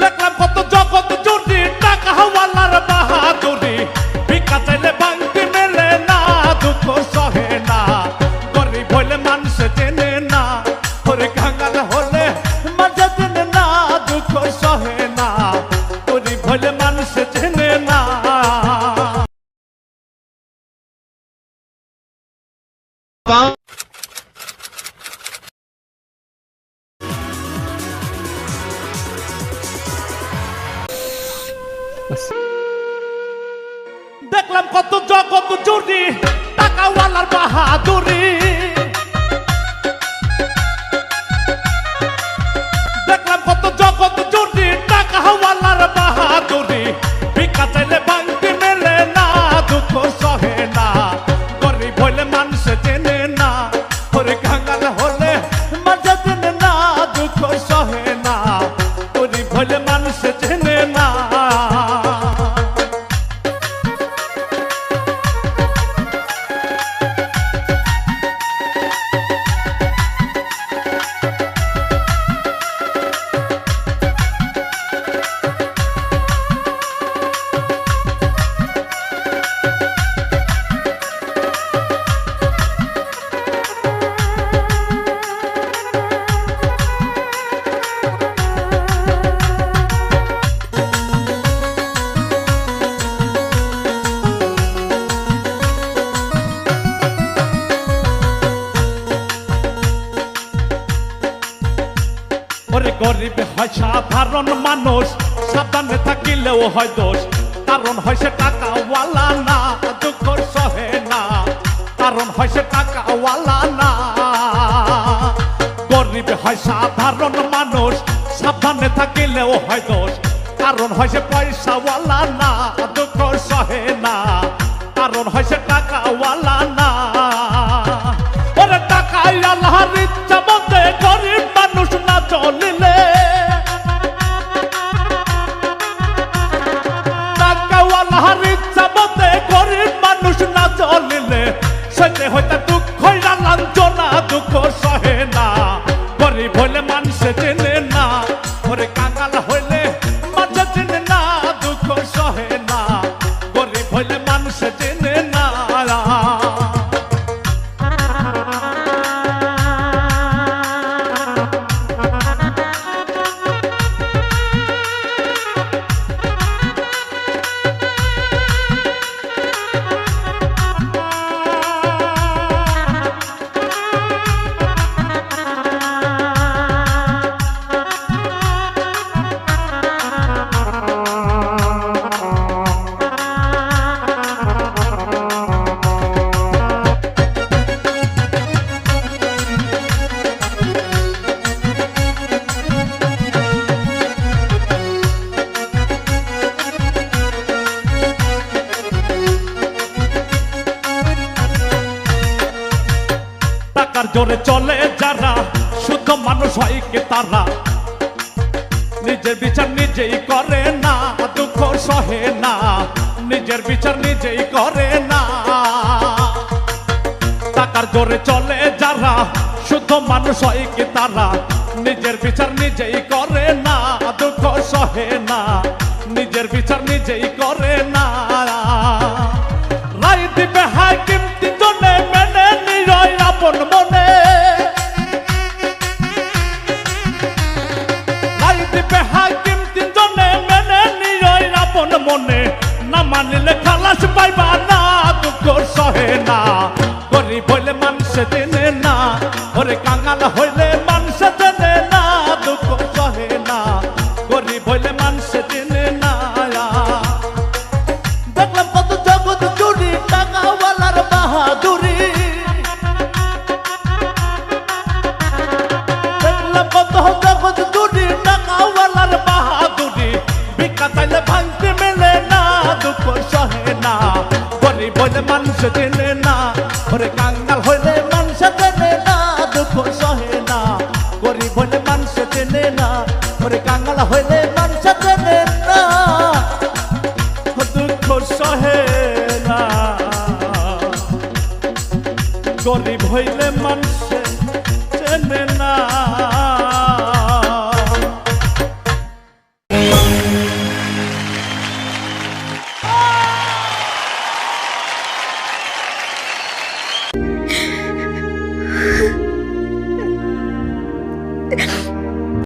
দেখলাম কত দেখলাম কত জগৎ জুড়ি টাকাওয়ালার বাহাদুরি। গরিব হয় সাধারণ মানুষ, সাবধানে থাকিলেও হয় দোষ। কারণ হয় সে টাকাওয়ালা না দুঃখ সহে না। কারণ হয় সে টাকাওয়ালা না। গরিব হয় সাধারণ মানুষ, সাবধানে থাকিলেও হয় দোষ। কারণ হয় সে পয়সাওয়ালা না দুঃখ সহে না সইতে হইতে দুঃখ লাঞ্চনা দুঃখ সহে না। গরিব হইলে মানুষ চেনে না। জোরে চলে যারা, শুদ্ধ মানুষ হয় কে তারা? নিজের বিচার নিজেই করে না, দুঃখ সহে না। নিজের বিচার নিজেই করে না। টাকার জোরে চলে যারা, শুদ্ধ মানুষ হয় কি তারা? নিজের বিচার নিজেই করে না, দুঃখ সহে না। নিজের বিচার নিজেই করে না। হইলে মানুষ না দেখলাম কত জগৎ জুড়ি টাকাওয়ালার বাহাদুরি। দেখলাম কত জগৎ জুড়ি টাকাওয়ালার বাহাদুরি। ভিক্ষা চাইলে ভাঙতে মেলে না, দুঃখ সহে না। গরিব হইলে মানুষ চেনে না ওরে কাঙ্গাল হইলে মানুষ চেনে না, দুঃখ সহে না। গরিব হইলে মানুষ চেনে না ওরে কাঙ্গাল হইলে চেনে মানুষে চেনে না